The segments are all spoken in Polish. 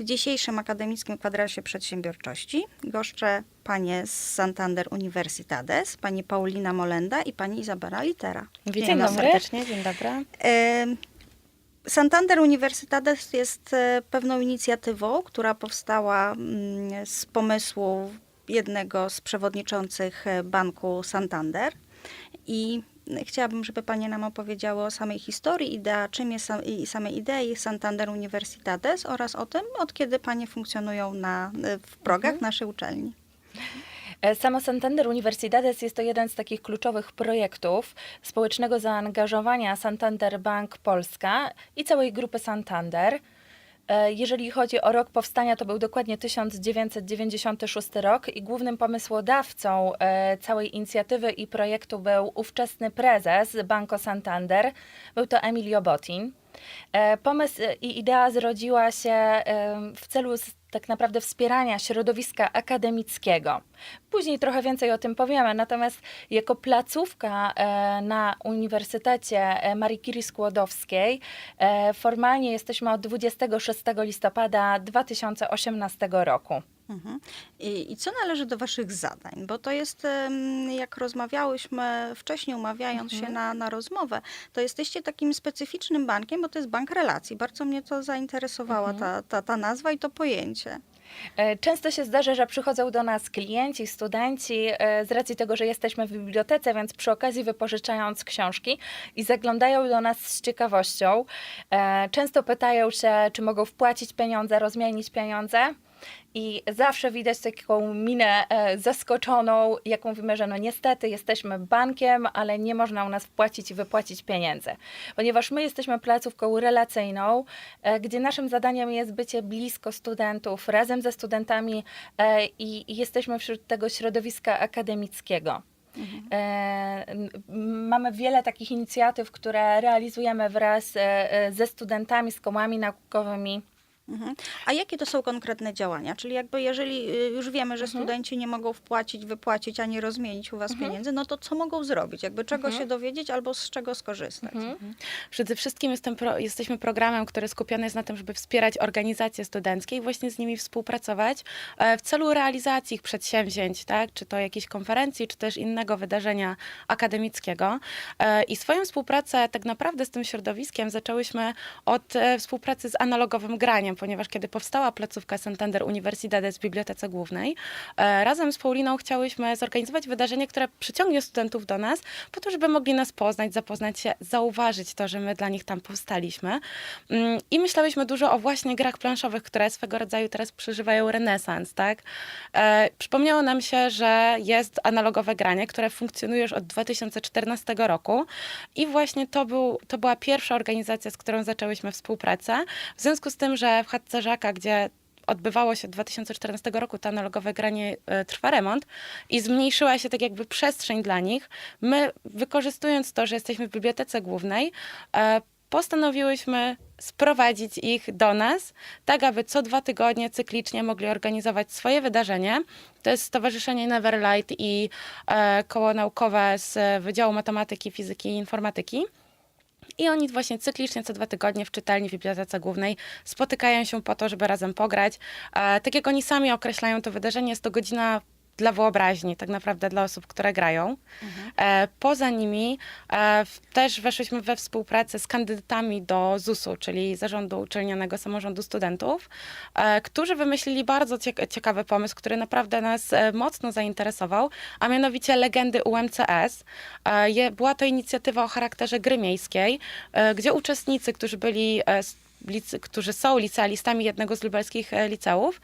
W dzisiejszym akademickim kwadrasie przedsiębiorczości goszczę panie z Santander Universitades, pani Paulina Molenda i pani Izabela Litera. Witam Dzień was dobry. serdecznie, dzień dobry. Santander Universitades jest e, pewną inicjatywą, która powstała mm, z pomysłu jednego z przewodniczących e, banku Santander. I chciałabym, żeby Panie nam opowiedziały o samej historii, idea, czym jest sam- i samej idei Santander Universitades oraz o tym, od kiedy Panie funkcjonują na, w progach naszej uczelni. E, Samo Santander Universidades jest to jeden z takich kluczowych projektów społecznego zaangażowania Santander Bank Polska i całej grupy Santander. E, Jeżeli chodzi o rok powstania, to był dokładnie 1996 rok i głównym pomysłodawcą e, całej inicjatywy i projektu był ówczesny prezes Banco Santander. Był to Emilio Botin. E, Pomysł i idea zrodziła się w celu tak naprawdę wspierania środowiska akademickiego. Później trochę więcej o tym powiemy, natomiast jako placówka e, na Uniwersytecie e, Marii Curie Skłodowskiej e, formalnie jesteśmy od 26 listopada 2018 roku. Mhm. I, I co należy do Waszych zadań? Bo to jest, jak rozmawiałyśmy wcześniej, umawiając się na, na rozmowę, to jesteście takim specyficznym bankiem, bo to jest bank relacji. Bardzo mnie to zainteresowała ta, ta, ta nazwa i to pojęcie. E, Często się zdarza, że przychodzą do nas klienci, studenci e, z racji tego, że jesteśmy w bibliotece, więc przy okazji wypożyczając książki i zaglądają do nas z ciekawością. E, Często pytają się, czy mogą wpłacić pieniądze, rozmienić pieniądze. I zawsze widać taką minę e, zaskoczoną, jak mówimy, że no niestety jesteśmy bankiem, ale nie można u nas wpłacić i wypłacić pieniędzy. Ponieważ my jesteśmy placówką relacyjną, e, gdzie naszym zadaniem jest bycie blisko studentów, razem ze studentami e, i, jesteśmy wśród tego środowiska akademickiego. E, n- m- Mamy wiele takich inicjatyw, które realizujemy wraz ze studentami, z kołami naukowymi. Mhm. A jakie to są konkretne działania? Czyli jakby jeżeli y, już wiemy, że studenci nie mogą wpłacić, wypłacić, ani rozmienić u Was pieniędzy, no to co mogą zrobić? Jakby czego się dowiedzieć albo z czego skorzystać? Przede wszystkim jestem pro, jesteśmy programem, który skupiony jest na tym, żeby wspierać organizacje studenckie i właśnie z nimi współpracować e, w celu realizacji ich przedsięwzięć, tak? czy to jakiejś konferencji, czy też innego wydarzenia akademickiego. E, I swoją współpracę tak naprawdę z tym środowiskiem zaczęłyśmy od e, współpracy z analogowym graniem, ponieważ kiedy powstała placówka Santander Universidades w Bibliotece Głównej, e, razem z Pauliną chciałyśmy zorganizować wydarzenie, które przyciągnie studentów do nas, po to, żeby mogli nas poznać, zapoznać się, zauważyć to, że my dla nich tam powstaliśmy. Mm, I myślałyśmy dużo o właśnie grach planszowych, które swego rodzaju teraz przeżywają renesans, tak? E, przypomniało nam się, że jest analogowe granie, które funkcjonuje już od 2014 roku i właśnie to, był, to była pierwsza organizacja, z którą zaczęłyśmy współpracę. W związku z tym, że w Chatce Żaka, gdzie odbywało się od 2014 roku, to analogowe granie e, trwa remont i zmniejszyła się tak jakby przestrzeń dla nich. My, wykorzystując to, że jesteśmy w Bibliotece Głównej, e, postanowiłyśmy sprowadzić ich do nas, tak aby co dwa tygodnie cyklicznie mogli organizować swoje wydarzenie. To jest Stowarzyszenie Neverlight i e, koło naukowe z Wydziału Matematyki, Fizyki i Informatyki. I oni właśnie cyklicznie co dwa tygodnie w czytelni w Bibliotece Głównej spotykają się po to, żeby razem pograć. Tak jak oni sami określają to wydarzenie, jest to godzina dla wyobraźni, tak naprawdę dla osób, które grają. E, poza nimi e, w, też weszłyśmy we współpracę z kandydatami do ZUS-u, czyli Zarządu Uczelnianego Samorządu Studentów, e, którzy wymyślili bardzo ciek- ciekawy pomysł, który naprawdę nas e, mocno zainteresował, a mianowicie legendy UMCS. E, je, była to inicjatywa o charakterze gry miejskiej, e, gdzie uczestnicy, którzy byli e, którzy są licealistami jednego z lubelskich e, liceów,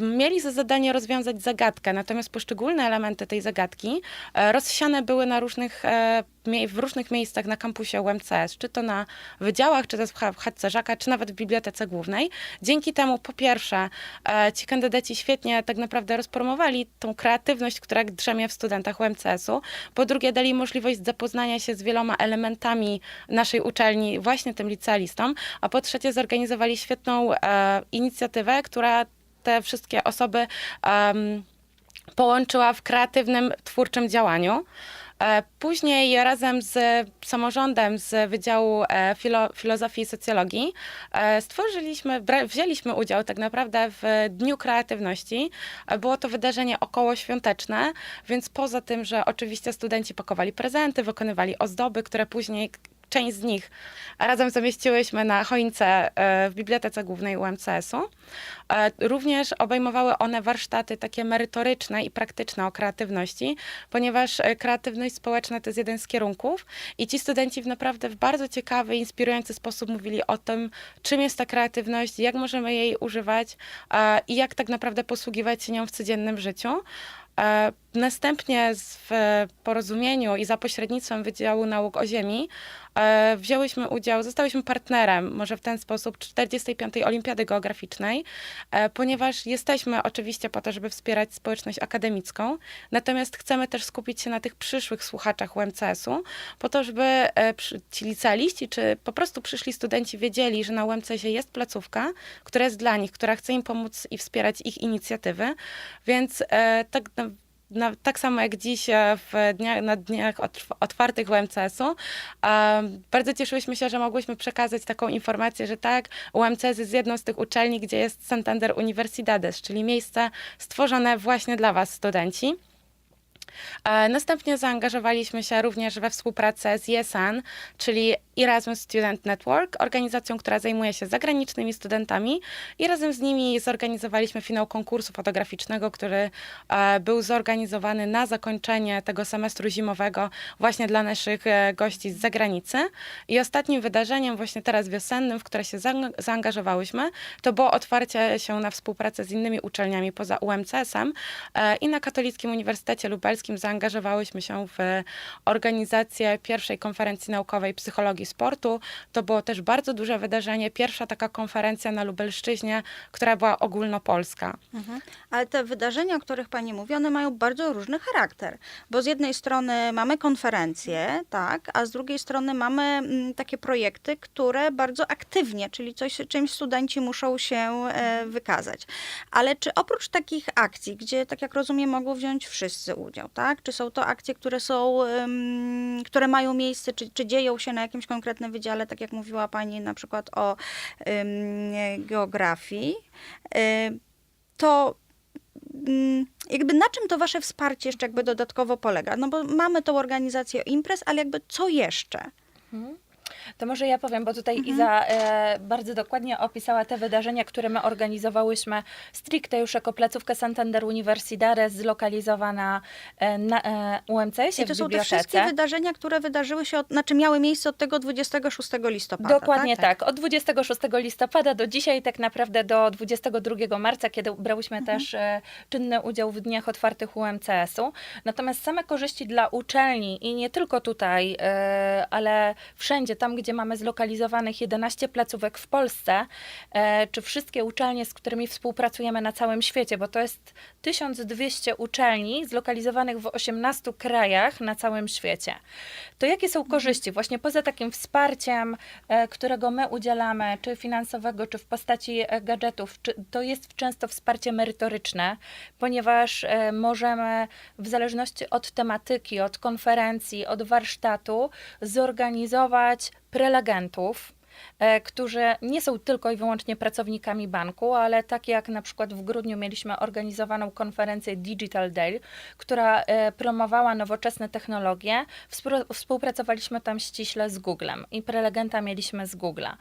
mieli za zadanie rozwiązać zagadkę, natomiast poszczególne elementy tej zagadki e, rozsiane były na różnych, e, w różnych miejscach na kampusie UMCS, czy to na wydziałach, czy to w Chatce Żaka, czy nawet w Bibliotece Głównej. Dzięki temu po pierwsze e, ci kandydaci świetnie tak naprawdę rozpromowali tą kreatywność, która drzemie w studentach UMCS-u. Po drugie dali możliwość zapoznania się z wieloma elementami naszej uczelni właśnie tym licealistom, a po trzecie zorganizowali świetną e, inicjatywę, która te wszystkie osoby em, połączyła w kreatywnym, twórczym działaniu. E, Później razem z samorządem z Wydziału e, Filo, Filozofii i Socjologii e, stworzyliśmy, wzięliśmy udział tak naprawdę w Dniu Kreatywności. Było to wydarzenie około świąteczne, więc poza tym, że oczywiście studenci pakowali prezenty, wykonywali ozdoby, które później część z nich razem zamieściłyśmy na choince e, w Bibliotece Głównej UMCS-u. E, Również obejmowały one warsztaty takie merytoryczne i praktyczne o kreatywności, ponieważ e, kreatywność społeczna to jest jeden z kierunków i ci studenci w naprawdę w bardzo ciekawy, inspirujący sposób mówili o tym, czym jest ta kreatywność, jak możemy jej używać i jak tak naprawdę posługiwać się nią w codziennym życiu. E, Następnie w porozumieniu i za pośrednictwem Wydziału Nauk o Ziemi e, wzięłyśmy udział, zostałyśmy partnerem, może w ten sposób, 45. Olimpiady Geograficznej, e, ponieważ jesteśmy oczywiście po to, żeby wspierać społeczność akademicką, natomiast chcemy też skupić się na tych przyszłych słuchaczach UMCS-u, po to, żeby ci licealiści, czy po prostu przyszli studenci wiedzieli, że na UMCS-ie jest placówka, która jest dla nich, która chce im pomóc i wspierać ich inicjatywy, więc tak na, tak samo jak dziś e, w dniach, na dniach otw- otwartych UMCS-u, em, bardzo cieszyłyśmy się, że mogłyśmy przekazać taką informację, że tak, UMCS jest jedną z tych uczelni, gdzie jest Santander Universidades, czyli miejsce stworzone właśnie dla Was, studenci. E, Następnie zaangażowaliśmy się również we współpracę z ESAN, czyli Erasmus Student Network, organizacją, która zajmuje się zagranicznymi studentami i razem z nimi zorganizowaliśmy finał konkursu fotograficznego, który e, był zorganizowany na zakończenie tego semestru zimowego właśnie dla naszych e, gości z zagranicy. I ostatnim wydarzeniem właśnie teraz wiosennym, w które się zaang- zaangażowałyśmy, to było otwarcie się na współpracę z innymi uczelniami poza UMCS-em i na Katolickim Uniwersytecie Lubelskim zaangażowałyśmy się w organizację pierwszej konferencji naukowej psychologii sportu. To było też bardzo duże wydarzenie, pierwsza taka konferencja na Lubelszczyźnie, która była ogólnopolska. Mhm. Ale te wydarzenia, o których Pani mówi, one mają bardzo różny charakter. Bo z jednej strony mamy konferencje, tak, a z drugiej strony mamy mm, takie projekty, które bardzo aktywnie, czyli coś, czymś studenci muszą się e, wykazać. Ale czy oprócz takich akcji, gdzie, tak jak rozumiem, mogą wziąć wszyscy udział, tak? Czy są to akcje, które są, które mają miejsce, czy, czy dzieją się na jakimś konkretnym wydziale, tak jak mówiła Pani na przykład o geografii, em, to mm, jakby na czym to wasze wsparcie jeszcze jakby dodatkowo polega? No bo mamy tą organizację imprez, ale jakby co jeszcze? To może ja powiem, bo tutaj Mhm. Iza e, bardzo dokładnie opisała te wydarzenia, które my organizowałyśmy stricte już jako placówkę Santander Universidades zlokalizowana e, na e, UMCS-ie I to są te wszystkie wydarzenia, które wydarzyły się, od, znaczy miały miejsce od tego 26 listopada. Dokładnie tak? tak. Od 26 listopada do dzisiaj, tak naprawdę do 22 marca, kiedy brałyśmy Mhm. też e, czynny udział w dniach otwartych UMCS-u. Natomiast same korzyści dla uczelni i nie tylko tutaj, e, ale wszędzie, tam gdzie mamy zlokalizowanych 11 placówek w Polsce, e, czy wszystkie uczelnie, z którymi współpracujemy na całym świecie, bo to jest 1200 uczelni zlokalizowanych w 18 krajach na całym świecie. To jakie są korzyści właśnie poza takim wsparciem, e, którego my udzielamy, czy finansowego, czy w postaci e, gadżetów, czy to jest często wsparcie merytoryczne, ponieważ możemy w zależności od tematyki, od konferencji, od warsztatu zorganizować prelegentów, którzy nie są tylko i wyłącznie pracownikami banku, ale tak jak na przykład w grudniu mieliśmy organizowaną konferencję Digital Day, która e, promowała nowoczesne technologie. Współ- Współpracowaliśmy tam ściśle z Googlem i prelegenta mieliśmy z Google'a.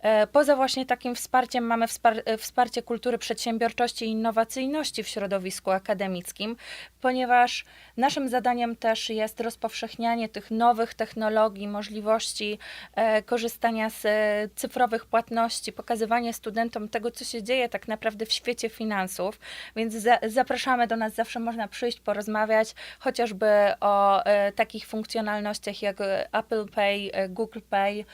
E, Poza właśnie takim wsparciem mamy wspar- e, wsparcie kultury przedsiębiorczości i innowacyjności w środowisku akademickim, ponieważ naszym zadaniem też jest rozpowszechnianie tych nowych technologii, możliwości e, korzystania z e, cyfrowych płatności, pokazywanie studentom tego, co się dzieje tak naprawdę w świecie finansów. Więc za, zapraszamy do nas, zawsze można przyjść, porozmawiać, chociażby o e, takich funkcjonalnościach jak e, Apple Pay, e, Google Pay,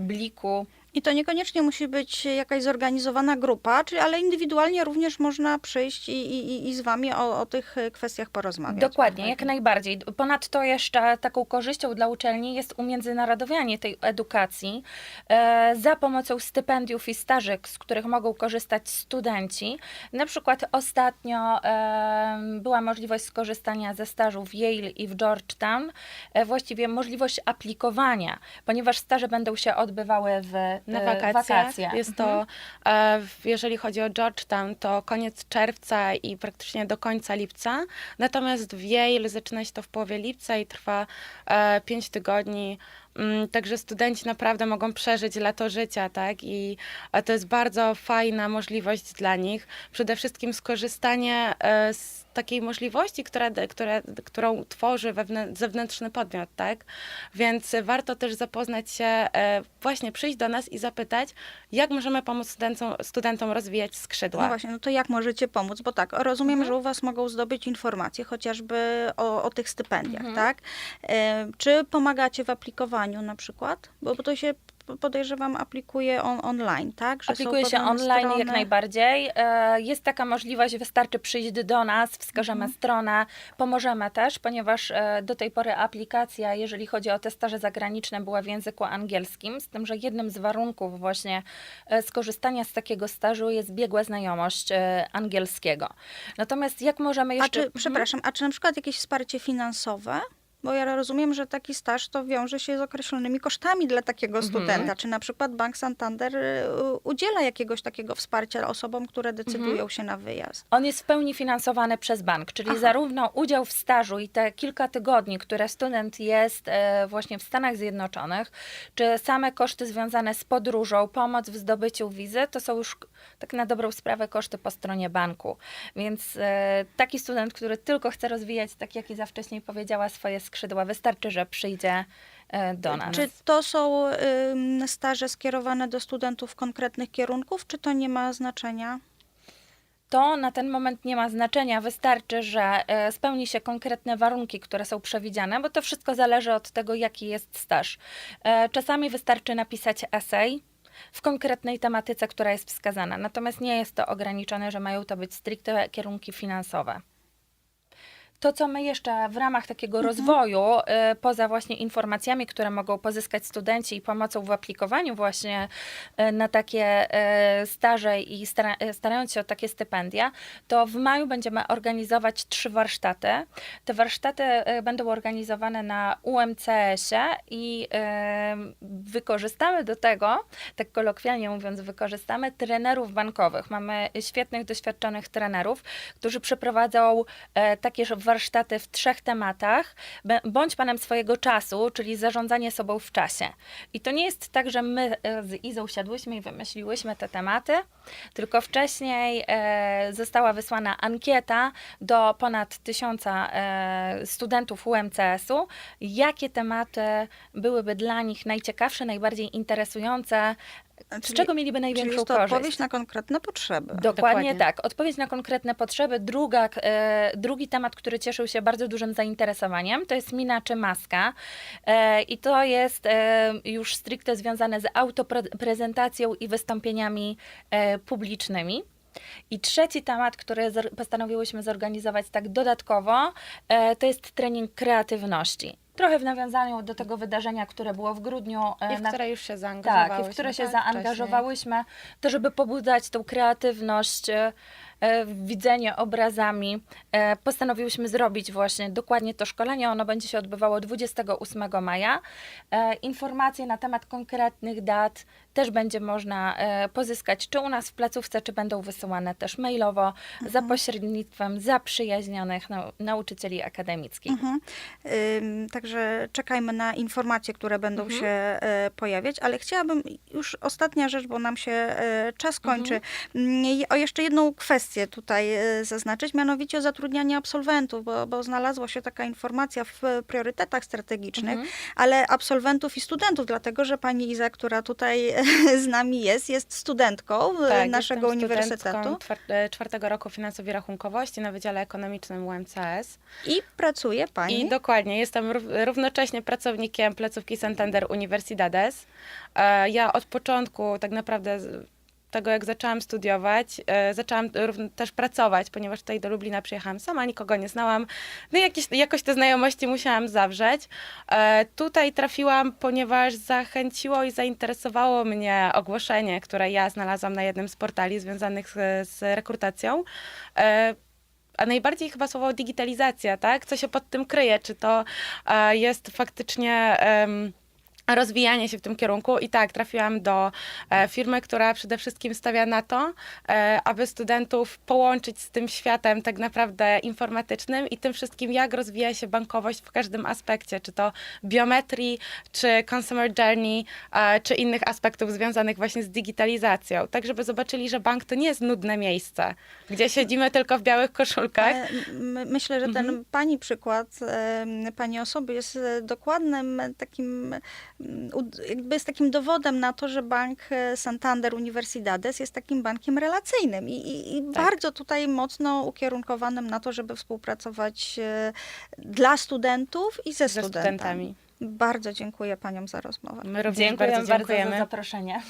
Bliku. I to niekoniecznie musi być jakaś zorganizowana grupa, czyli, ale indywidualnie również można przyjść i, i, i z wami o, o tych e, kwestiach porozmawiać. Dokładnie, jak najbardziej. Ponadto jeszcze taką korzyścią dla uczelni jest umiędzynarodowianie tej edukacji e, za pomocą stypendiów i stażek, z których mogą korzystać studenci. Na przykład ostatnio e, była możliwość skorzystania ze stażu w Yale i w Georgetown, e, właściwie możliwość aplikowania, ponieważ staże będą się odbywały w na e, wakacje. wakacje. Jest to, e, w- jeżeli chodzi o Georgetown, to koniec czerwca i praktycznie do końca lipca. Natomiast w Yale zaczyna się to w połowie lipca i trwa e, 5 tygodni. Mm, Także studenci naprawdę mogą przeżyć lato życia, tak? I e, to jest bardzo fajna możliwość dla nich. Przede wszystkim skorzystanie e, z takiej możliwości, która, która, którą tworzy wewnę- zewnętrzny podmiot, tak? Więc warto też zapoznać się, e, właśnie przyjść do nas i zapytać, jak możemy pomóc studentom, studentom rozwijać skrzydła. No właśnie, no to jak możecie pomóc? Bo tak, rozumiem, Mhm. że u was mogą zdobyć informacje chociażby o, o tych stypendiach, Mhm. tak? Czy pomagacie w aplikowaniu na przykład? Bo, to się podejrzewam aplikuje on, online, tak? Że Aplikuje się online jak strony. najbardziej. E, Jest taka możliwość, wystarczy przyjść do nas, wskażemy Mhm. stronę, pomożemy też, ponieważ e, do tej pory aplikacja, jeżeli chodzi o te staże zagraniczne, była w języku angielskim, z tym, że jednym z warunków właśnie e, skorzystania z takiego stażu jest biegła znajomość angielskiego. Natomiast jak możemy A jeszcze... czy, Mhm. przepraszam, a czy na przykład jakieś wsparcie finansowe? Bo ja rozumiem, że taki staż to wiąże się z określonymi kosztami dla takiego Mhm. studenta. Czy na przykład Bank Santander y, udziela jakiegoś takiego wsparcia osobom, które decydują Mhm. się na wyjazd? On jest w pełni finansowany przez bank, czyli Aha. zarówno udział w stażu i te kilka tygodni, które student jest e, właśnie w Stanach Zjednoczonych, czy same koszty związane z podróżą, pomoc w zdobyciu wizy, to są już tak na dobrą sprawę koszty po stronie banku. Więc e, taki student, który tylko chce rozwijać, tak jak Iza wcześniej powiedziała, swoje skrzydła, wystarczy, że przyjdzie e, do nas. Czy to są staże skierowane do studentów konkretnych kierunków, czy to nie ma znaczenia? To na ten moment nie ma znaczenia. Wystarczy, że e, spełni się konkretne warunki, które są przewidziane, bo to wszystko zależy od tego, jaki jest staż. E, Czasami wystarczy napisać esej w konkretnej tematyce, która jest wskazana. Natomiast nie jest to ograniczone, że mają to być stricte kierunki finansowe. To, co my jeszcze w ramach takiego rozwoju, e, poza właśnie informacjami, które mogą pozyskać studenci i pomocą w aplikowaniu właśnie e, na takie e, staże i stara, starając się o takie stypendia, to w maju będziemy organizować trzy warsztaty. Te warsztaty będą organizowane na UMCS-ie i wykorzystamy do tego, tak kolokwialnie mówiąc, wykorzystamy trenerów bankowych. Mamy świetnych, doświadczonych trenerów, którzy przeprowadzą takie warsztaty w trzech tematach. Bądź panem swojego czasu, czyli zarządzanie sobą w czasie. I to nie jest tak, że my e, z Izą siadłyśmy i wymyśliłyśmy te tematy, tylko wcześniej e, została wysłana ankieta do ponad tysiąca e, studentów UMCS-u, jakie tematy byłyby dla nich najciekawsze, najbardziej interesujące, z Czyli- czego mieliby Czyli największą jest to korzyść. odpowiedź na konkretne potrzeby. Dokładnie, Dokładnie. tak. Odpowiedź na konkretne potrzeby. Druga, e, drugi temat, który cieszył się bardzo dużym zainteresowaniem, to jest mina czy maska. E, I to jest e, już stricte związane z autoprezentacją i wystąpieniami e, publicznymi. I trzeci temat, który postanowiłyśmy zorganizować tak dodatkowo, e, to jest trening kreatywności. Trochę w nawiązaniu do tego wydarzenia, które było w grudniu. e, I w na które już się zaangażowałyśmy. tak, i w które się tak, zaangażowałyśmy, to żeby pobudzać tą kreatywność, e, e, widzenie obrazami, postanowiłyśmy zrobić właśnie dokładnie to szkolenie. Ono będzie się odbywało 28 maja. Informacje na temat konkretnych dat też będzie można pozyskać, czy u nas w placówce, czy będą wysyłane też mailowo za pośrednictwem zaprzyjaźnionych nau- nauczycieli akademickich. Mhm. Ym, Także czekajmy na informacje, które będą Mhm. się e, pojawiać, ale chciałabym już ostatnia rzecz, bo nam się e, czas kończy. Mm, i O jeszcze jedną kwestię tutaj e, zaznaczyć, mianowicie o zatrudnianie absolwentów, bo, bo znalazła się taka informacja w priorytetach strategicznych, Mhm. ale absolwentów i studentów, dlatego że pani Iza, która tutaj z nami jest, jest studentką Tak, naszego uniwersytetu czwartego roku finansowi rachunkowości na Wydziale Ekonomicznym UMCS. i pracuje pani. I dokładnie, jestem równocześnie pracownikiem placówki Santander Universidades. E, Ja od początku tak naprawdę tego, jak zaczęłam studiować, e, zaczęłam też pracować, ponieważ tutaj do Lublina przyjechałam sama, nikogo nie znałam. No i jakieś, jakoś te znajomości musiałam zawrzeć. E, Tutaj trafiłam, ponieważ zachęciło i zainteresowało mnie ogłoszenie, które ja znalazłam na jednym z portali związanych z, z rekrutacją. A najbardziej chyba słowo digitalizacja, tak? Co się pod tym kryje? Czy to e, jest faktycznie em, rozwijanie się w tym kierunku? I tak, trafiłam do e, firmy, która przede wszystkim stawia na to, e, aby studentów połączyć z tym światem tak naprawdę informatycznym i tym wszystkim, jak rozwija się bankowość w każdym aspekcie, czy to biometrii, czy consumer journey, e, czy innych aspektów związanych właśnie z digitalizacją. Tak, żeby zobaczyli, że bank to nie jest nudne miejsce, gdzie siedzimy tylko w białych koszulkach. Myślę, że ten pani przykład, pani osoby jest dokładnym takim, jakby jest takim dowodem na to, że bank e, Santander Universidades jest takim bankiem relacyjnym i, i, i Tak. bardzo tutaj mocno ukierunkowanym na to, żeby współpracować e, dla studentów i ze, Ze studentami. studentami. Bardzo dziękuję paniom za rozmowę. My również Dziękuję bardzo bardzo, dziękujemy. za zaproszenie.